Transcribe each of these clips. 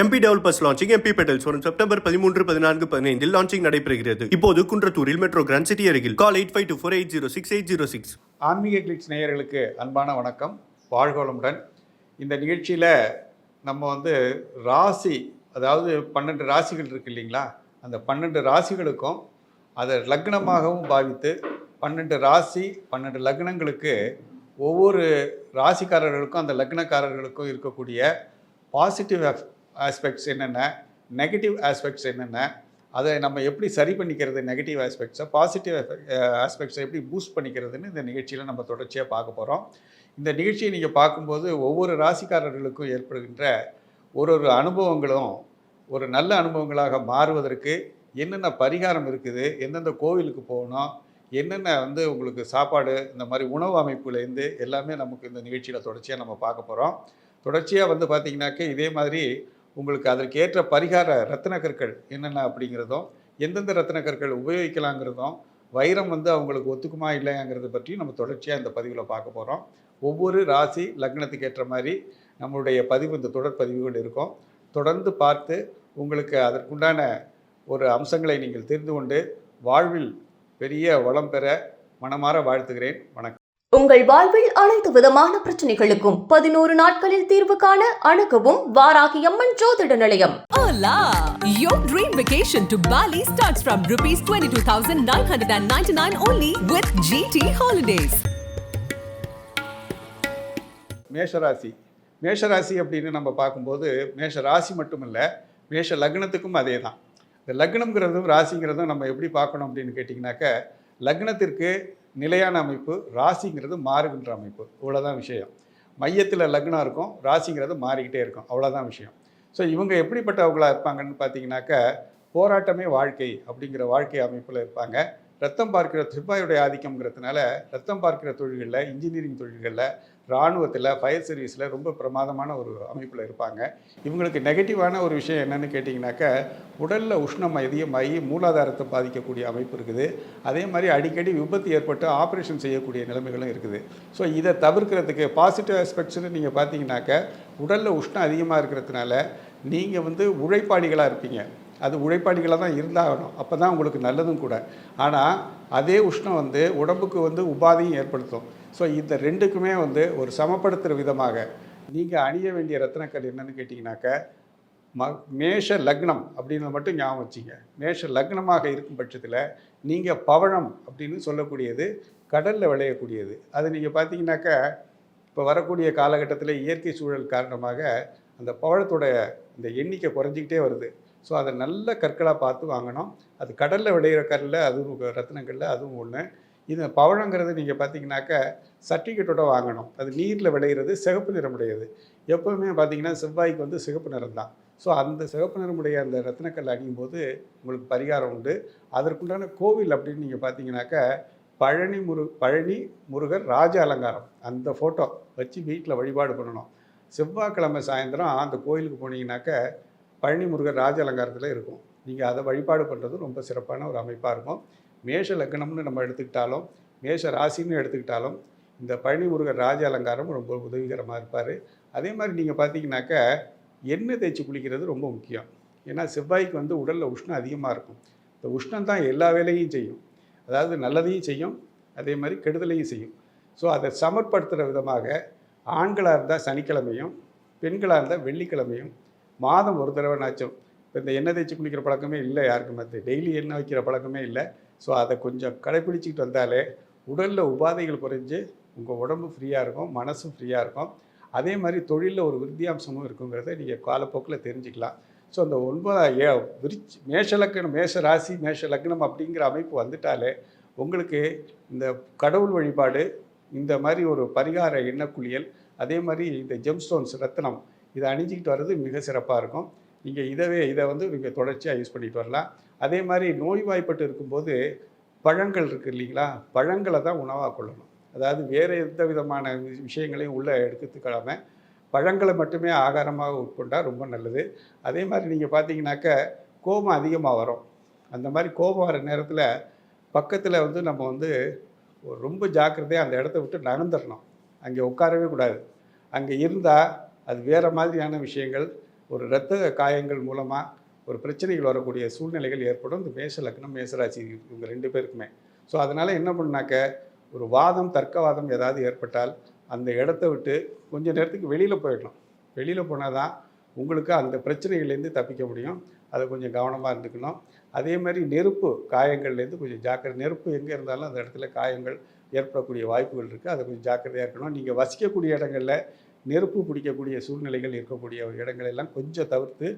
MP developers launching MP petals வரும் September பதிமூன்று பதினான்கு பதினைந்தில் லான்ச்சிங் நடைபெறுகிறது. இப்போது குன்றத்தூரில் மெட்ரோ கிராண்ட் சிட்டி அருகில். Call eight five two four eight zero six eight zero six ஆன்மீக கிளிக்ஸ் நேயர்களுக்கு அன்பான வணக்கம். வாழ்கோளமுடன். இந்த நிகழ்ச்சியில் நம்ம வந்து ராசி அதாவது பன்னெண்டு ராசிகள் இருக்கு இல்லைங்களா? அந்த பன்னெண்டு ராசிகளுக்கும் அதை லக்னமாகவும் பாவித்து பன்னெண்டு ராசி பன்னெண்டு லக்னங்களுக்கு ஒவ்வொரு ராசிக்காரர்களுக்கும் அந்த லக்னக்காரர்களுக்கும் இருக்கக்கூடிய பாசிட்டிவ் ஆஸ்பெக்ட்ஸ் என்னென்ன நெகட்டிவ் ஆஸ்பெக்ட்ஸ் என்னென்ன அதை நம்ம எப்படி சரி பண்ணிக்கிறது நெகட்டிவ் ஆஸ்பெக்ட்ஸை பாசிட்டிவ் ஆஸ்பெக்ட்ஸை எப்படி பூஸ்ட் பண்ணிக்கிறதுன்னு இந்த நிகழ்ச்சியில் நம்ம தொடர்ச்சியாக பார்க்க போகிறோம் இந்த நிகழ்ச்சியை நீங்கள் பார்க்கும்போது ஒவ்வொரு ராசிக்காரர்களுக்கும் ஏற்படுகின்ற ஒரு ஒரு அனுபவங்களும் ஒரு நல்ல அனுபவங்களாக மாறுவதற்கு என்னென்ன பரிகாரம் இருக்குது எந்தெந்த கோவிலுக்கு போகணும் என்னென்ன வந்து உங்களுக்கு சாப்பாடு இந்த மாதிரி உணவு அமைப்புலேருந்து எல்லாமே நமக்கு இந்த நிகழ்ச்சியில் தொடர்ச்சியாக நம்ம பார்க்க போகிறோம் தொடர்ச்சியாக வந்து பார்த்திங்கனாக்க இதே மாதிரி உங்களுக்கு அதற்கு ஏற்ற பரிகார ரத்தின கற்கள் என்னென்ன அப்படிங்கிறதும் எந்தெந்த ரத்தின கற்கள் உபயோகிக்கலாங்கிறதும் வைரம் வந்து அவங்களுக்கு ஒத்துக்குமா இல்லையாங்கிறத பற்றி நம்ம தொடர்ச்சியாக இந்த பதிவில் பார்க்க போகிறோம் ஒவ்வொரு ராசி லக்னத்துக்கு ஏற்ற மாதிரி நம்மளுடைய பதிவு இந்த தொடர் பதிவுகள் இருக்கும். தொடர்ந்து பார்த்து உங்களுக்கு அதற்குண்டான ஒரு அம்சங்களை நீங்கள் தெரிந்து கொண்டு வாழ்வில் பெரிய வளம் பெற மனமாற வாழ்த்துகிறேன். வணக்கம். உங்கள் வாழ்வில் அனைத்து விதமான பிரச்சனைகளுக்கும் பதினோரு நாட்களில் தீர்வு காண அணுகவும் வாராகி அம்மன் ஜோதிட நிலையம் Hola! Your dream vacation to Bali starts from rupees 22,999 only with GT Holidays. மேஷராசி மேஷராசி அப்படின்னு நம்ம பார்க்கும்போது மேஷ ராசி மட்டும் இல்லை மேஷ லக்னத்துக்கும் அதே தான் இந்த லக்னம்ங்கிறதும் ராசிங்கிறதும் நம்ம எப்படி பார்க்கணும் அப்படின்னு கேட்டிங்கனாக்க லக்னத்திற்கு நிலையான அமைப்பு ராசிங்கிறது மாறுகின்ற அமைப்பு. இவ்வளோதான் விஷயம். மையத்தில் லக்னம் இருக்கும் ராசிங்கிறது மாறிக்கிட்டே இருக்கும். அவ்வளோதான் விஷயம். ஸோ இவங்க எப்படிப்பட்டவங்களாக இருப்பாங்கன்னு பார்த்தீங்கன்னாக்க போராட்டமே வாழ்க்கை அப்படிங்கிற வாழ்க்கை அமைப்பில் இருப்பாங்க. ரத்தம் பார்க்கிற சிப்பாயுடைய ஆதிக்கம்ங்கிறதுனால ரத்தம் பார்க்கிற தொழில்களில் இன்ஜினியரிங் தொழில்களில் இராணுவத்தில் ஃபயர் சர்வீஸில் ரொம்ப பிரமாதமான ஒரு அமைப்பில் இருப்பாங்க. இவங்களுக்கு நெகட்டிவான ஒரு விஷயம் என்னென்னு கேட்டிங்கனாக்க உடலில் உஷ்ணம் அதிகமாகி மூலாதாரத்தை பாதிக்கக்கூடிய அமைப்பு இருக்குது. அதே மாதிரி அடிக்கடி விபத்து ஏற்பட்டு ஆப்ரேஷன் செய்யக்கூடிய நிலைமைகளும் இருக்குது. ஸோ இதை தவிர்க்கிறதுக்கு பாசிட்டிவ் ஆஸ்பெக்ட்ஸ்னு நீங்கள் பார்த்தீங்கன்னாக்க உடலில் உஷ்ணம் அதிகமாக இருக்கிறதுனால நீங்கள் வந்து உழைப்பாளிகளாக இருப்பீங்க. அது உழைப்பாளிகளாக தான் இருந்தாகணும். அப்போ தான் உங்களுக்கு நல்லதும் கூட. ஆனால் அதே உஷ்ணம் வந்து உடம்புக்கு வந்து உபாதையும் ஏற்படுத்தும். ஸோ இந்த ரெண்டுக்குமே வந்து ஒரு சமப்படுத்துகிற விதமாக நீங்கள் அணிய வேண்டிய ரத்னக்கல் என்னன்னு கேட்டிங்கனாக்க ம மேஷ லக்னம் அப்படின்னு மட்டும் ஞாபகம் வச்சுங்க. மேஷ லக்னமாக இருக்கும் பட்சத்தில் நீங்கள் பவழம் அப்படின்னு சொல்லக்கூடியது கடலில் விளையக்கூடியது. அது நீங்கள் பார்த்தீங்கன்னாக்க இப்போ வரக்கூடிய காலகட்டத்தில் இயற்கை சூழல் காரணமாக அந்த பவழத்தோட இந்த எண்ணிக்கை குறைஞ்சிக்கிட்டே வருது. ஸோ அதை நல்ல கற்களாக பார்த்து வாங்கணும். அது கடலில் விளையிற கல்லில் அதுவும் ரத்னங்களில் அதுவும் ஒன்று இது பவழங்கிறது நீங்கள் பார்த்தீங்கன்னாக்க சர்டிஃபிகேட்டோட வாங்கணும். அது நீரில் விளையிறது சிகப்பு நிறமுடையது. எப்போவுமே பார்த்தீங்கன்னா செவ்வாய்க்கு வந்து சிகப்பு நிறம் தான். ஸோ அந்த சிகப்பு நிறமுடைய அந்த ரத்னக்கல் அணியும் போது உங்களுக்கு பரிகாரம் உண்டு. அதற்குண்டான கோவில் அப்படின்னு நீங்கள் பார்த்தீங்கன்னாக்க பழனி முரு பழனி முருகர் ராஜ அலங்காரம். அந்த ஃபோட்டோ வச்சு வீட்டில் வழிபாடு பண்ணணும். செவ்வாய்க்கிழமை சாயந்தரம் அந்த கோயிலுக்கு போனீங்கன்னாக்க பழனி முருகர் ராஜ அலங்காரத்தில் இருக்கும். நீங்கள் அதை வழிபாடு பண்ணுறது ரொம்ப சிறப்பான ஒரு அமைப்பாக இருக்கும். மேஷ லக்னம்னு நம்ம எடுத்துக்கிட்டாலும் மேஷ ராசின்னு எடுத்துக்கிட்டாலும் இந்த பழனி முருகர் ராஜ அலங்காரம் ரொம்ப உதவிகரமாக இருப்பார். அதே மாதிரி நீங்கள் பார்த்தீங்கன்னாக்க எண்ணெய் தேய்ச்சி குளிக்கிறது ரொம்ப முக்கியம். ஏன்னா செவ்வாய்க்கு வந்து உடலில் உஷ்ணம் அதிகமாக இருக்கும். இந்த உஷ்ணம் தான் எல்லா வேலையும் செய்யும். அதாவது நல்லதையும் செய்யும் அதே மாதிரி கெடுதலையும் செய்யும். ஸோ அதை சமர்ப்படுத்துகிற விதமாக ஆண்களாக இருந்தால் சனிக்கிழமையும் பெண்களாக இருந்தால் வெள்ளிக்கிழமையும் மாதம் ஒரு தடவை நாச்சும் இப்போ இந்த எண்ணெய் தேய்ச்சி குளிக்கிற பழக்கமே இல்லை யாருக்குமே. டெய்லி எண்ணெய் வைக்கிற பழக்கமே இல்லை. ஸோ அதை கொஞ்சம் கடைப்பிடிச்சிக்கிட்டு வந்தாலே உடலில் உபாதைகள் குறைஞ்சு உங்கள் உடம்பு ஃப்ரீயாக இருக்கும் மனசும் ஃப்ரீயாக இருக்கும். அதே மாதிரி தொழிலில் ஒரு விருத்தியாம்சமும் இருக்குங்கிறத நீங்கள் காலப்போக்கில் தெரிஞ்சுக்கலாம். ஸோ அந்த ஒன்பதாம் ஏ விரிச் மேஷ லக்னம் மேஷ ராசி மேஷ லக்னம் அப்படிங்கிற அமைப்பு வந்துட்டாலே உங்களுக்கு இந்த கடவுள் வழிபாடு இந்த மாதிரி ஒரு பரிகார எண்ணக்குளியல் அதே மாதிரி இந்த ஜெம்ஸ்டோன்ஸ் ரத்னம் இதை அணிஞ்சிக்கிட்டு வர்றது மிக சிறப்பாக இருக்கும். நீங்கள் இதவே இதை வந்து நீங்கள் தொடர்ச்சியாக யூஸ் பண்ணிட்டு வரலாம். அதே மாதிரி நோய்வாய்ப்பட்டு இருக்கும்போது பழங்கள் இருக்குது இல்லைங்களா? பழங்களை தான் உணவாக கொள்ளணும். அதாவது வேறு எந்த விதமான வி- விஷயங்களையும் உள்ளே எடுத்துக்கலாம பழங்களை மட்டுமே ஆகாரமாக உட்கொண்டால் ரொம்ப நல்லது. அதே மாதிரி நீங்கள் பார்த்தீங்கன்னாக்க கோபம் அதிகமாக வரும். அந்த மாதிரி கோபம் வர நேரத்தில் பக்கத்தில் வந்து நம்ம வந்து ரொம்ப ஜாக்கிரதையாக அந்த இடத்த விட்டு நகர்ந்துடணும் அங்கே உட்காரவே கூடாது. அங்கே இருந்தால் அது வேறு மாதிரியான விஷயங்கள் ஒரு இரத்த காயங்கள் மூலமாக ஒரு பிரச்சனைகள் வரக்கூடிய சூழ்நிலைகள் ஏற்படும். இந்த மேஷ லக்னம் மேசராசி இவங்க ரெண்டு பேருக்குமே. ஸோ அதனால் என்ன பண்ணாக்க ஒரு வாதம் தர்க்கவாதம் ஏதாவது ஏற்பட்டால் அந்த இடத்த விட்டு கொஞ்ச நேரத்துக்கு வெளியில் போயிடலாம். வெளியில் போனால் தான் உங்களுக்கு அந்த பிரச்சனைகள்லேருந்து தப்பிக்க முடியும். அதை கொஞ்சம் கவனமாக இருந்துக்கணும். அதே மாதிரி நெருப்பு காயங்கள்லேருந்து கொஞ்சம் ஜாக்கிரதை நெருப்பு எங்கே இருந்தாலும் அந்த இடத்துல காயங்கள் ஏற்படக்கூடிய வாய்ப்புகள் இருக்குது அதை கொஞ்சம் ஜாக்கிரதையாக இருக்கணும். நீங்கள் வசிக்கக்கூடிய இடங்களில் நெருப்பு பிடிக்கக்கூடிய சூழ்நிலைகள் இருக்கக்கூடிய இடங்களெல்லாம் கொஞ்சம் தவிர்த்து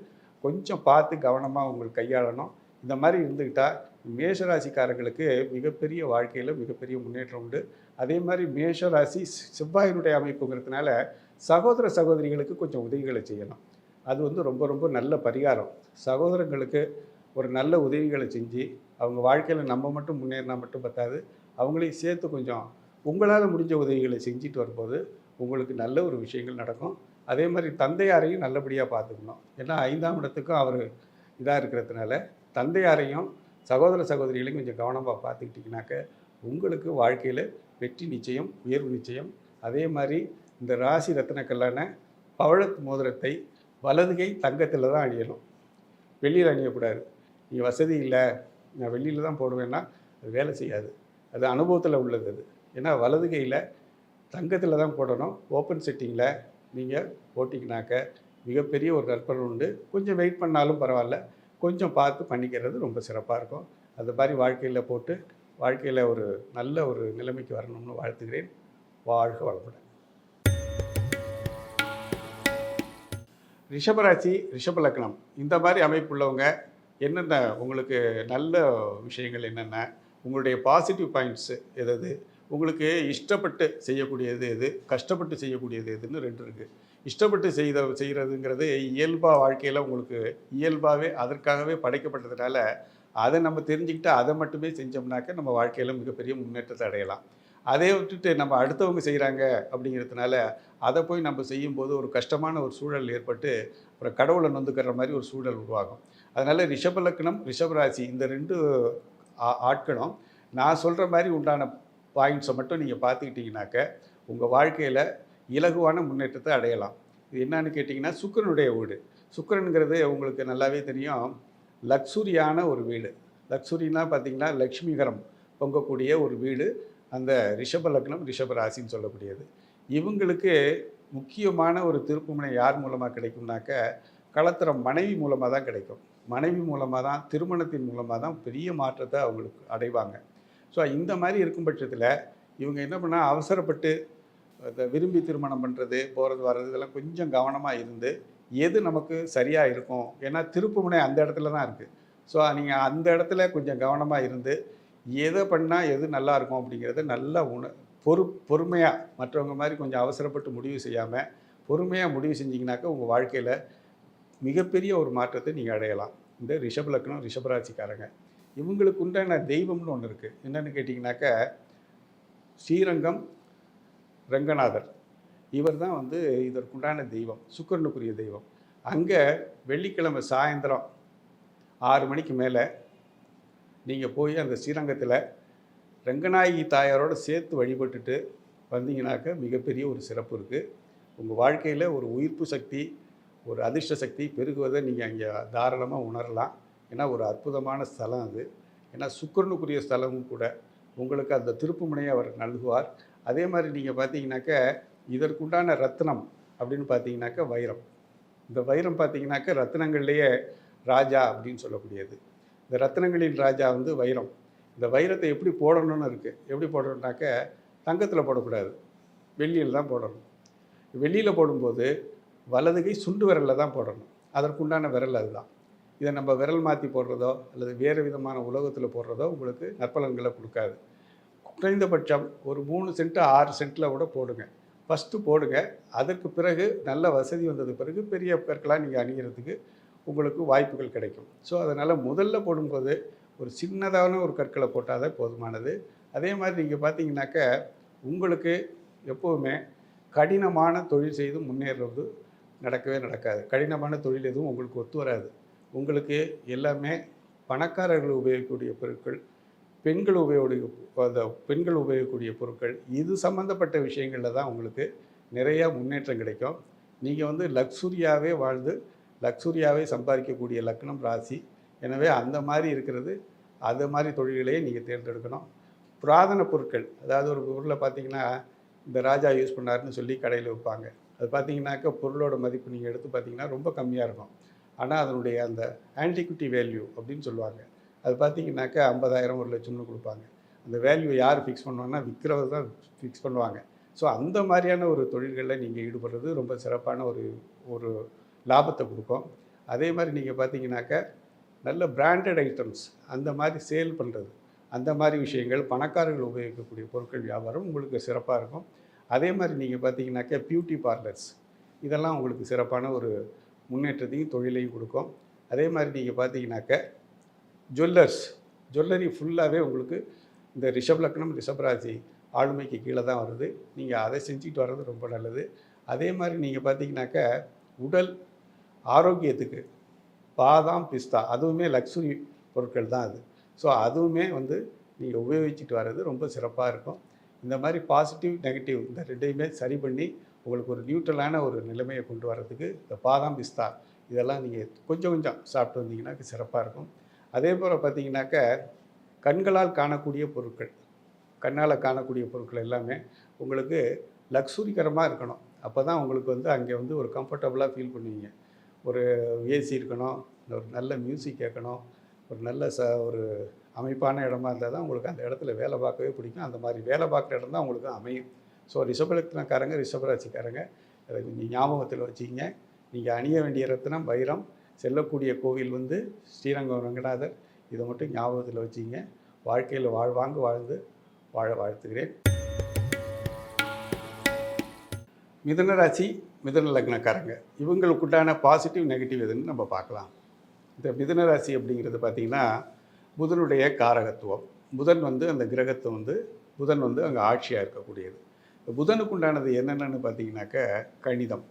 கொஞ்சம் பார்த்து கவனமாக உங்களுக்கு கையாளணும். இந்த மாதிரி இருந்துக்கிட்டால் மேஷராசிக்காரர்களுக்கு மிகப்பெரிய வாழ்க்கையில் மிகப்பெரிய முன்னேற்றம் உண்டு. அதே மாதிரி மேஷராசி செவ்வாயினுடைய அமைப்புங்கிறதுனால சகோதர சகோதரிகளுக்கு கொஞ்சம் உதவிகளை செய்யணும் அது வந்து ரொம்ப ரொம்ப நல்ல பரிகாரம். சகோதரங்களுக்கு ஒரு நல்ல உதவிகளை செஞ்சு அவங்க வாழ்க்கையில் நம்ம மட்டும் முன்னேறினா மட்டும் பத்தாது. அவங்களையும் சேர்த்து கொஞ்சம் உங்களால் முடிஞ்ச உதவிகளை செஞ்சுட்டு வரும்போது உங்களுக்கு நல்ல ஒரு விஷயங்கள் நடக்கும். அதே மாதிரி தந்தையாரையும் நல்லபடியாக பார்த்துக்கணும். ஏன்னா ஐந்தாம் இடத்துக்கும் அவர் இதாக இருக்கிறதுனால தந்தையாரையும் சகோதர சகோதரிகளையும் கொஞ்சம் கவனமாக பார்த்துக்கிட்டிங்கனாக்க உங்களுக்கு வாழ்க்கையில் வெற்றி நிச்சயம் உயர்வு நிச்சயம். அதே மாதிரி இந்த ராசி ரத்னக்கல்லான பவழத் மோதிரத்தை வலதுகை தங்கத்தில் தான் அணியணும். வெளியில் அணியக்கூடாது. நீ வசதி இல்லை நான் வெளியில் தான் போடுவேன்னா அது வேலை செய்யாது. அது அனுபவத்தில் உள்ளது அது. ஏன்னா வலதுகையில் தங்கத்தில் தான் போடணும். ஓப்பன் செட்டிங்கில் நீங்கள் போட்டிங்கனாக்க மிகப்பெரிய ஒரு நற்பலன் உண்டு. கொஞ்சம் வெயிட் பண்ணாலும் பரவாயில்ல. கொஞ்சம் பார்த்து பண்ணிக்கிறது ரொம்ப சிறப்பாக இருக்கும். அது மாதிரி வாழ்க்கையில் போட்டு வாழ்க்கையில் ஒரு நல்ல ஒரு நிலைமைக்கு வரணும்னு வாழ்த்துகிறேன். வாழ்க வளமுடன். ரிஷபராசி ரிஷப லக்னம். இந்த மாதிரி அமைப்புள்ளவங்க என்னென்ன உங்களுக்கு நல்ல விஷயங்கள் என்னென்ன உங்களுடைய பாசிட்டிவ் பாயிண்ட்ஸு எது எது உங்களுக்கு இஷ்டப்பட்டு செய்யக்கூடியது எது? கஷ்டப்பட்டு செய்யக்கூடியது எதுன்னு ரெண்டு இருக்குது இஷ்டப்பட்டு செய்த செய்கிறதுங்கிறது இயல்பாக வாழ்க்கையில் உங்களுக்கு இயல்பாகவே அதற்காகவே படைக்கப்பட்டதுனால அதை நம்ம தெரிஞ்சுக்கிட்டு அதை மட்டுமே செஞ்சோம்னாக்க நம்ம வாழ்க்கையில் மிகப்பெரிய முன்னேற்றத்தை அடையலாம். அதை விட்டுட்டு நம்ம அடுத்தவங்க செய்கிறாங்க அப்படிங்கிறதுனால அதை போய் நம்ம செய்யும்போது ஒரு கஷ்டமான ஒரு சூழல் ஏற்பட்டு அப்புறம் கடவுளை நொந்துக்கிற மாதிரி ஒரு சூழல் உருவாகும். அதனால் ரிஷப லக்னம் ரிஷபராசி இந்த ரெண்டு ஆட்களும் நான் சொல்கிற மாதிரி உண்டான பாயிண்ட்ஸை மட்டும் நீங்கள் பார்த்துக்கிட்டிங்கனாக்க உங்கள் வாழ்க்கையில் இலகுவான முன்னேற்றத்தை அடையலாம். இது என்னன்னு கேட்டிங்கன்னா சுக்கிரனுடைய வீடு. சுக்கிரனுங்கிறது உங்களுக்கு நல்லாவே தெரியும். லக்ஸுரியான ஒரு வீடு. லக்ஸுரின்னா பார்த்தீங்கன்னா லக்ஷ்மிகரம் பொங்கக்கூடிய ஒரு வீடு. அந்த ரிஷப லக்னம் ரிஷப ராசின்னு சொல்லக்கூடியது. இவங்களுக்கு முக்கியமான ஒரு திருப்புமுனை யார் மூலமாக கிடைக்கும்னாக்க களத்திரம் மனைவி மூலமாக தான் கிடைக்கும். மனைவி மூலமாக தான் திருமணத்தின் மூலமாக தான் பெரிய மாற்றத்தை அவங்களுக்கு அடைவாங்க. ஸோ இந்த மாதிரி இருக்கும் பட்சத்தில் இவங்க என்ன பண்ணால் அவசரப்பட்டு அதை விரும்பி திருமணம் பண்ணுறது போகிறது வர்றது இதெல்லாம் கொஞ்சம் கவனமாக இருந்து எது நமக்கு சரியாக இருக்கும்? ஏன்னா திருப்புமுனை அந்த இடத்துல தான் இருக்குது ஸோ நீங்கள் அந்த இடத்துல கொஞ்சம் கவனமாக இருந்து எதை பண்ணால் எது நல்லா இருக்கும் அப்படிங்கிறத நல்லா உண பொறு பொறுமையாக மற்றவங்க மாதிரி கொஞ்சம் அவசரப்பட்டு முடிவு செய்யாமல் பொறுமையாக முடிவு செஞ்சிங்கனாக்கா உங்கள் வாழ்க்கையில் மிகப்பெரிய ஒரு மாற்றத்தை நீங்கள் அடையலாம். இந்த ரிஷப லக்னம் ரிஷபராசிக்காரங்க இவங்களுக்கு உண்டான தெய்வம்னு ஒன்று இருக்குது என்னென்னு கேட்டிங்கனாக்கா ஸ்ரீரங்கம் ரங்கநாதர். இவர் தான் வந்து இதற்குண்டான தெய்வம் சுக்கிரனுக்குரிய தெய்வம். அங்கே வெள்ளிக்கிழமை சாயந்தரம் ஆறு மணிக்கு மேலே நீங்கள் போய் அந்த ஸ்ரீரங்கத்தில் ரங்கநாயகி தாயாரோட சேர்த்து வழிபட்டுட்டு வந்தீங்கனாக்க மிகப்பெரிய ஒரு சிறப்பு இருக்குது உங்கள் வாழ்க்கையில் ஒரு உயிர்ப்பு சக்தி ஒரு அதிர்ஷ்ட சக்தி பெருகுவதை நீங்கள் அங்கே தாராளமாக உணரலாம். ஏன்னா ஒரு அற்புதமான ஸ்தலம் அது. ஏன்னா சுக்கிரனுக்குரிய ஸ்தலமும் கூட உங்களுக்கு அந்த திருப்புமுனையை அவர் நல்குவார். அதே மாதிரி நீங்கள் பார்த்தீங்கன்னாக்க இதற்குண்டான ரத்னம் அப்படின்னு பார்த்தீங்கன்னாக்க வைரம். இந்த வைரம் பார்த்தீங்கன்னாக்க ரத்னங்கள்லேயே ராஜா அப்படின்னு சொல்லக்கூடியது. இந்த ரத்னங்களின் ராஜா வந்து வைரம். இந்த வைரத்தை எப்படி போடணும்னு இருக்குது எப்படி போடணும்னாக்க தங்கத்தில் போடக்கூடாது. வெள்ளியில் தான் போடணும். வெள்ளியில் போடும்போது வலதுகை சுண்டு விரலில் தான் போடணும். அதற்குண்டான விரல் அதுதான். இதை நம்ம விரல் மாற்றி போடுறதோ அல்லது வேறு விதமான உலகத்தில் போடுறதோ உங்களுக்கு நற்பலன்களை கொடுக்காது. குறைந்தபட்சம் ஒரு மூணு சென்ட் ஆறு சென்ட்டில் கூட போடுங்க. ஃபஸ்ட்டு போடுங்க. அதற்கு பிறகு நல்ல வசதி வந்தது பிறகு பெரிய கற்களாக நீங்கள் அணிகிறதுக்கு உங்களுக்கு வாய்ப்புகள் கிடைக்கும். ஸோ அதனால் முதல்ல போடும்போது ஒரு சின்னதான ஒரு கற்களை போட்டால் தான் போதுமானது. அதே மாதிரி நீங்கள் பார்த்தீங்கன்னாக்க உங்களுக்கு எப்போவுமே கடினமான தொழில் செய்து முன்னேறுறது நடக்கவே நடக்காது. கடினமான தொழில் எதுவும் உங்களுக்கு ஒத்து வராது. உங்களுக்கு எல்லாமே பணக்காரர்கள் உபயோகிக்கக்கூடிய பொருட்கள் பெண்கள் உபயோக அந்த பெண்கள் உபயோகிக்கக்கூடிய பொருட்கள் இது சம்மந்தப்பட்ட விஷயங்களில் தான் உங்களுக்கு நிறையா முன்னேற்றம் கிடைக்கும். நீங்கள் வந்து லக்ஸுரியாகவே வாழ்ந்து லக்ஸுரியாகவே சம்பாதிக்கக்கூடிய லக்னம் ராசி. எனவே அந்த மாதிரி இருக்கிறது அது மாதிரி தொழில்களையே நீங்கள் தேர்ந்தெடுக்கணும். புராதன பொருட்கள் அதாவது ஒரு பொருளை பார்த்தீங்கன்னா இந்த ராஜா யூஸ் பண்ணாருன்னு சொல்லி கடையில் விற்பாங்க. அது பார்த்தீங்கன்னாக்கா பொருளோட மதிப்பு நீங்கள் எடுத்து பார்த்தீங்கன்னா ரொம்ப கம்மியாக இருக்கும். ஆனால் அதனுடைய அந்த ஆன்டிக்விட்டி வேல்யூ அப்படின்னு சொல்லுவாங்க. அது பார்த்தீங்கன்னாக்கா ஐம்பதாயிரம் ஒரு லட்சம்னு கொடுப்பாங்க. அந்த வேல்யூ யார் ஃபிக்ஸ் பண்ணுவாங்கன்னா விற்கிறவர் தான் ஃபிக்ஸ் பண்ணுவாங்க. ஸோ அந்த மாதிரியான ஒரு தொழில்களில் நீங்கள் ஈடுபடுறது ரொம்ப சிறப்பான ஒரு ஒரு லாபத்தை கொடுக்கும். அதே மாதிரி நீங்கள் பார்த்தீங்கன்னாக்கா நல்ல பிராண்டட் ஐட்டம்ஸ் அந்த மாதிரி சேல் பண்ணுறது அந்த மாதிரி விஷயங்கள் பணக்காரர்கள் உபயோகிக்கக்கூடிய பொருட்கள் வியாபாரம் உங்களுக்கு சிறப்பாக இருக்கும். அதே மாதிரி நீங்கள் பார்த்தீங்கன்னாக்கா பியூட்டி பார்லர்ஸ் இதெல்லாம் உங்களுக்கு சிறப்பான ஒரு முன்னேற்றத்தையும் தொழிலையும் கொடுக்கும். அதே மாதிரி நீங்கள் பார்த்தீங்கன்னாக்க ஜுவல்லர்ஸ் ஜுவல்லரி ஃபுல்லாகவே உங்களுக்கு இந்த ரிஷப் லக்னம் ரிஷப்ராசி ஆளுமைக்கு கீழே தான் வருது. நீங்கள் அதை செஞ்சுட்டு வர்றது ரொம்ப நல்லது. அதே மாதிரி நீங்கள் பார்த்தீங்கன்னாக்க உடல் ஆரோக்கியத்துக்கு பாதாம் பிஸ்தா அதுவுமே லக்ஸுரி பொருட்கள் தான் அது. ஸோ அதுவுமே வந்து நீங்கள் உபயோகிச்சுட்டு வர்றது ரொம்ப சிறப்பாக இருக்கும். இந்த மாதிரி பாசிட்டிவ் நெகட்டிவ் இந்த ரெண்டையுமே சரி பண்ணி உங்களுக்கு ஒரு நியூட்ரலான ஒரு நிலைமையை கொண்டு வர்றதுக்கு இந்த பாதாம் பிஸ்தா இதெல்லாம் நீங்கள் கொஞ்சம் கொஞ்சம் சாப்பிட்டு வந்தீங்கன்னாக்க சிறப்பாக இருக்கும். அதே போல் பார்த்தீங்கன்னாக்க கண்களால் காணக்கூடிய பொருட்கள் கண்ணால் காணக்கூடிய பொருட்கள் எல்லாமே உங்களுக்கு லக்ஸுரிகரமாக இருக்கணும். அப்போ தான் உங்களுக்கு வந்து அங்கே வந்து ஒரு கம்ஃபர்டபுளாக ஃபீல் பண்ணுவீங்க. ஒரு ஏசி இருக்கணும் ஒரு நல்ல மியூசிக் கேட்கணும் ஒரு நல்ல ச ஒரு அமைப்பான இடமா இருந்தால் தான் உங்களுக்கு அந்த இடத்துல வேலை பார்க்கவே பிடிக்கும். அந்த மாதிரி வேலை பார்க்குற இடம் தான் உங்களுக்கு அமையும். ஸோ ரிஷபலக்னக்காரங்க ரிஷபராசிக்காரங்க. அதை கொஞ்சம் ஞாபகத்தில் வச்சுக்கிங்க. நீங்கள் அணிய வேண்டிய ரத்தினம் வைரம் செல்லக்கூடிய கோவில் வந்து ஸ்ரீரங்கம் ரங்கநாதர் இதை மட்டும் ஞாபகத்தில் வச்சுக்கிங்க. வாழ்க்கையில் வாழ்வாங்கு வாழ்ந்து வாழ வாழ்த்துகிறேன். மிதனராசி மிதன லக்னக்காரங்க. இவங்களுக்குண்டான பாசிட்டிவ் நெகட்டிவ் எதுன்னு நம்ம பார்க்கலாம். இந்த மிதனராசி அப்படிங்கிறது பார்த்திங்கன்னா புதனுடைய காரகத்துவம். புதன் வந்து அந்த கிரகத்தை வந்து புதன் வந்து அங்கே ஆட்சியாக இருக்கக்கூடியது. புதனுக்கு உண்டானது என்னென்னு பார்த்தீங்கன்னாக்க கணிதம்.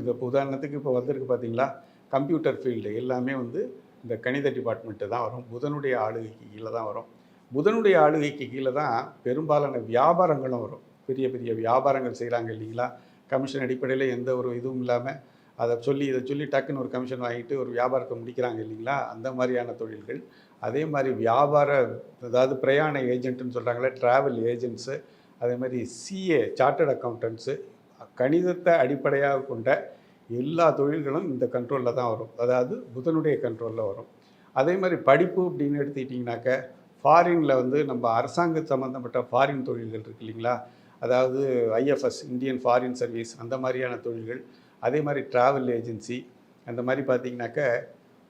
இந்த உதாரணத்துக்கு இப்போ வந்திருக்கு பார்த்தீங்களா? கம்ப்யூட்டர் ஃபீல்டு எல்லாமே வந்து இந்த கணித டிபார்ட்மெண்ட்டு தான் வரும். புதனுடைய ஆளுகைக்கு கீழே தான் வரும். புதனுடைய ஆளுகைக்கு கீழே தான் பெரும்பாலான வியாபாரங்களும் வரும். பெரிய பெரிய வியாபாரங்கள் செய்கிறாங்க இல்லைங்களா? கமிஷன் அடிப்படையில் எந்த ஒரு இதுவும் இல்லாமல் அதை சொல்லி இதை சொல்லி டக்குன்னு ஒரு கமிஷன் வாங்கிட்டு ஒரு வியாபாரத்தை முடிக்கிறாங்க இல்லைங்களா? அந்த மாதிரியான தொழில்கள். அதே மாதிரி வியாபார அதாவது பிரயாண ஏஜென்ட்டுன்னு சொல்கிறாங்களே ட்ராவல் ஏஜென்ட்ஸு அதே மாதிரி சிஏ சார்ட்டர்ட் அக்கௌண்டன்ஸு கணிதத்தை அடிப்படையாக கொண்ட எல்லா தொழில்களும் இந்த கண்ட்ரோலில் தான் வரும். அதாவது புதனுடைய கண்ட்ரோலில் வரும். அதே மாதிரி படிப்பு அப்படின்னு எடுத்துக்கிட்டிங்கனாக்க ஃபாரினில் வந்து நம்ம அரசாங்க சம்மந்தப்பட்ட ஃபாரின் தொழில்கள் இருக்கு இல்லைங்களா? அதாவது ஐஎஃப்எஸ் இந்தியன் ஃபாரின் சர்வீஸ் அந்த மாதிரியான தொழில்கள். அதே மாதிரி ட்ராவல் ஏஜென்சி அந்த மாதிரி பார்த்தீங்கன்னாக்க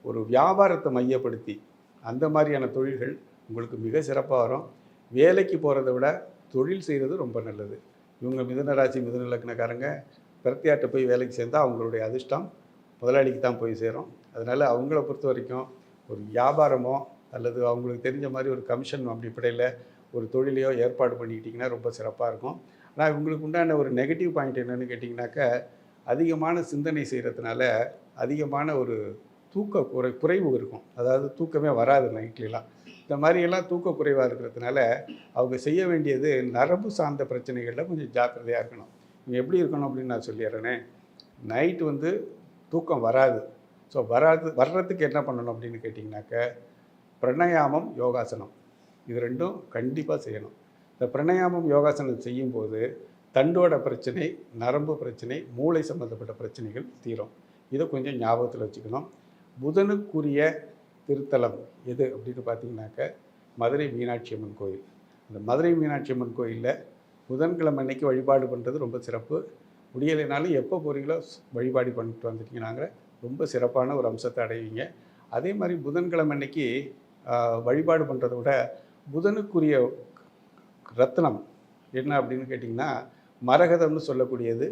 ஒரு வியாபாரத்தை மையப்படுத்தி அந்த மாதிரியான தொழில்கள் உங்களுக்கு மிக சிறப்பாக வரும். வேலைக்கு போகிறத விட தொழில் செய்கிறது ரொம்ப நல்லது. இவங்க மிதுன ராசி மிதுன பிரத்தியாட்ட போய் வேலைக்கு சேர்ந்தால் அவங்களுடைய அதிர்ஷ்டம் முதலாளிக்கு தான் போய் சேரும். அதனால் அவங்கள பொறுத்த வரைக்கும் ஒரு வியாபாரமோ அல்லது அவங்களுக்கு தெரிஞ்ச மாதிரி ஒரு கமிஷன் அப்படிப்படையில் ஒரு தொழிலையோ ஏற்பாடு பண்ணிக்கிட்டிங்கன்னா ரொம்ப சிறப்பாக இருக்கும். ஆனால் இவங்களுக்கு உண்டான ஒரு நெகட்டிவ் பாயிண்ட் என்னென்னு கேட்டிங்கனாக்க அதிகமான சிந்தனை செய்கிறதுனால அதிகமான ஒரு தூக்க குறை குறைவு இருக்கும். அதாவது தூக்கமே வராது நைட்லலாம் இந்த மாதிரியெல்லாம் தூக்கக்குறைவாக இருக்கிறதுனால அவங்க செய்ய வேண்டியது நரம்பு சார்ந்த பிரச்சனைகளில் கொஞ்சம் ஜாக்கிரதையாக இருக்கணும். இவங்க எப்படி இருக்கணும் அப்படின்னு நான் சொல்லிடுறேனே. நைட்டு வந்து தூக்கம் வராது. ஸோ வராது வர்றதுக்கு என்ன பண்ணணும் அப்படின்னு கேட்டிங்கனாக்க பிரணயாமம் யோகாசனம். இது ரெண்டும் கண்டிப்பாக செய்யணும். இந்த பிரணயாமம் யோகாசனம் செய்யும்போது தண்டோட பிரச்சனை நரம்பு பிரச்சனை மூளை சம்மந்தப்பட்ட பிரச்சனைகள் தீரும். இதை கொஞ்சம் ஞாபகத்தில் வச்சுக்கணும். புதனுக்குரிய திருத்தலம் எது அப்படின்னு பார்த்தீங்கன்னாக்க மதுரை மீனாட்சி அம்மன் கோயில். அந்த மதுரை மீனாட்சி அம்மன் கோயிலில் புதன்கிழமை அன்னைக்கு வழிபாடு பண்ணுறது ரொம்ப சிறப்பு. முடியலைனாலும் எப்போ போகிறீங்களோ வழிபாடு பண்ணிட்டு வந்துட்டீங்கன்னாங்க ரொம்ப சிறப்பான ஒரு அம்சத்தை அடைவீங்க. அதே மாதிரி புதன்கிழமை அன்னைக்கு வழிபாடு பண்ணுறதை விட புதனுக்குரிய ரத்னம் என்ன அப்படின்னு கேட்டிங்கன்னா மரகதம்னு சொல்லக்கூடியது.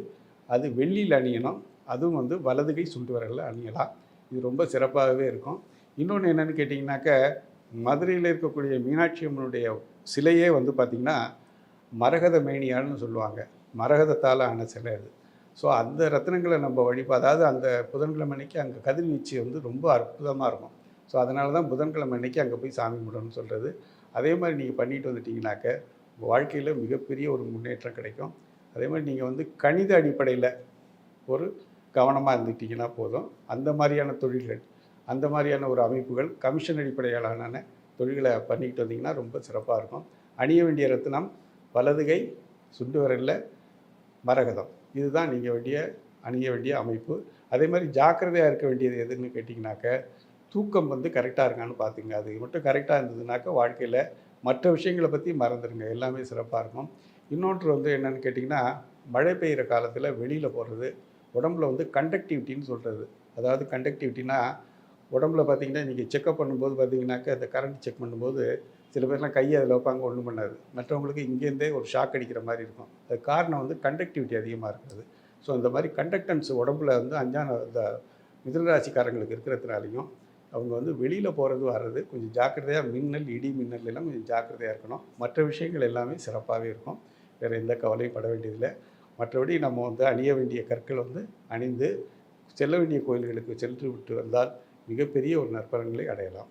அது வெள்ளியில் அணியணும். அதுவும் வந்து வலதுகை சுண்டு வரல அணியலாம். இது ரொம்ப சிறப்பாகவே இருக்கும். இன்னொன்று என்னென்னு கேட்டிங்கனாக்க மதுரையில் இருக்கக்கூடிய மீனாட்சி அம்மனுடைய சிலையே வந்து பார்த்திங்கன்னா மரகத மேனியான்னு சொல்லுவாங்க. மரகதத்தால் ஆன சிலை அது. ஸோ அந்த ரத்னங்களை நம்ம வழிபா அதாவது அந்த புதன்கிழமை அன்னைக்கு அங்கே கதிர்வீச்சு வந்து ரொம்ப அற்புதமாக இருக்கும். ஸோ அதனால தான் புதன்கிழமை அன்னைக்கு அங்கே போய் சாமி கும்பிடணும்னு சொல்கிறது அதே மாதிரி நீங்கள் பண்ணிட்டு வந்துட்டிங்கனாக்க உங்கள் வாழ்க்கையில் மிகப்பெரிய ஒரு முன்னேற்றம் கிடைக்கும். அதே மாதிரி நீங்கள் வந்து கணித அடிப்படையில் ஒரு கவனமாக இருந்துக்கிட்டிங்கன்னா போதும். அந்த மாதிரியான தொழில்கள் அந்த மாதிரியான ஒரு அமைப்புகள் கமிஷன் அடிப்படையிலான தொழில்களை பண்ணிக்கிட்டு வந்தீங்கன்னா ரொம்ப சிறப்பாக இருக்கும். அணிய வேண்டிய ரத்தினம் வலதுகை சுண்டு விரலில் மரகதம். இதுதான் நீங்கள் வேண்டிய அணிய வேண்டிய அமைப்பு. அதே மாதிரி ஜாக்கிரதையாக இருக்க வேண்டியது எதுன்னு கேட்டிங்கனாக்க தூக்கம் வந்து கரெக்டாக இருக்கான்னு பார்த்துங்க அது மட்டும் கரெக்டாக இருந்ததுனாக்க வாழ்க்கையில் மற்ற விஷயங்களை பற்றி மறந்துடுங்க எல்லாமே சிறப்பாக இருக்கும். இன்னொன்று வந்து என்னன்னு கேட்டிங்கன்னா மழை பெய்கிற காலத்தில் வெளியில் போகிறது உடம்புல வந்து கண்டக்டிவிட்டின்னு சொல்கிறது அதாவது கண்டக்டிவிட்டினா உடம்புல பார்த்தீங்கன்னா நீங்கள் செக்கப் பண்ணும்போது பார்த்தீங்கன்னாக்கா அந்த கரண்ட் செக் பண்ணும்போது சில பேர்லாம் கையை அதில் வைப்பாங்க ஒன்றும் பண்ணாது. மற்றவங்களுக்கு இங்கேருந்தே ஒரு ஷாக் அடிக்கிற மாதிரி இருக்கும். அது காரணம் வந்து கண்டக்டிவிட்டி அதிகமாக இருக்கிறது. ஸோ இந்த மாதிரி கண்டக்டன்ஸ் உடம்புல வந்து அஞ்சான இந்த மிதனராசிக்காரங்களுக்கு இருக்கிறதுனாலையும் அவங்க வந்து வெளியில் போகிறது வர்றது கொஞ்சம் ஜாக்கிரதையாக மின்னல் இடி மின்னல் எல்லாம் கொஞ்சம் ஜாக்கிரதையாக இருக்கணும். மற்ற விஷயங்கள் எல்லாமே சிறப்பாகவே இருக்கும். வேறு எந்த கவலையும் பட வேண்டியதில்லை. மற்றபடி நம்ம வந்து அணிய வேண்டிய கற்கள் வந்து அணிந்து செல்ல வேண்டிய கோயில்களுக்கு சென்று விட்டு வந்தால் மிகப்பெரிய ஒரு நற்பலன்களை அடையலாம்.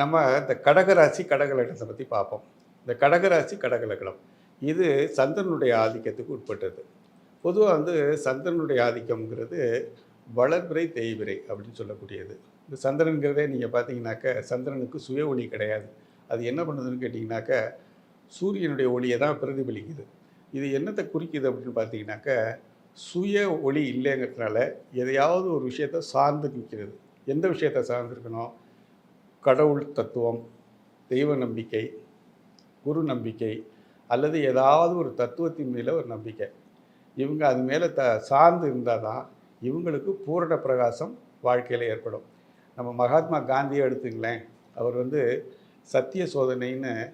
நம்ம இந்த கடகராசி கடகலக்கணத்தை பற்றி பார்ப்போம். இந்த கடகராசி கடகலக்கணம் இது சந்திரனுடைய ஆதிக்கத்துக்கு உட்பட்டது. பொதுவாக வந்து சந்திரனுடைய ஆதிக்கம்ங்கிறது வளர்பிறை தேய்விரை அப்படின்னு சொல்லக்கூடியது. இந்த சந்திரனுங்கிறதே நீங்கள் பார்த்தீங்கன்னாக்க சந்திரனுக்கு சுய ஒளி கிடையாது. அது என்ன பண்ணுதுன்னு கேட்டிங்கனாக்க சூரியனுடைய ஒளியை தான் பிரதிபலிக்குது. இது என்னத்தை குறிக்குது அப்படின்னு பார்த்தீங்கன்னாக்க சுய ஒளி இல்லைங்கிறதுனால எதையாவது ஒரு விஷயத்தை சார்ந்து நிற்கிறது. எந்த விஷயத்தை சார்ந்திருக்கணும்? கடவுள் தத்துவம் தெய்வ நம்பிக்கை குரு நம்பிக்கை அல்லது ஏதாவது ஒரு தத்துவத்தின் மேலே ஒரு நம்பிக்கை. இவங்க அது மேலே த சார்ந்து இருந்தால் தான் இவங்களுக்கு பூரண பிரகாசம் வாழ்க்கையில் ஏற்படும். நம்ம மகாத்மா காந்தியை எடுத்துங்களேன். அவர் வந்து சத்திய சோதனைன்னு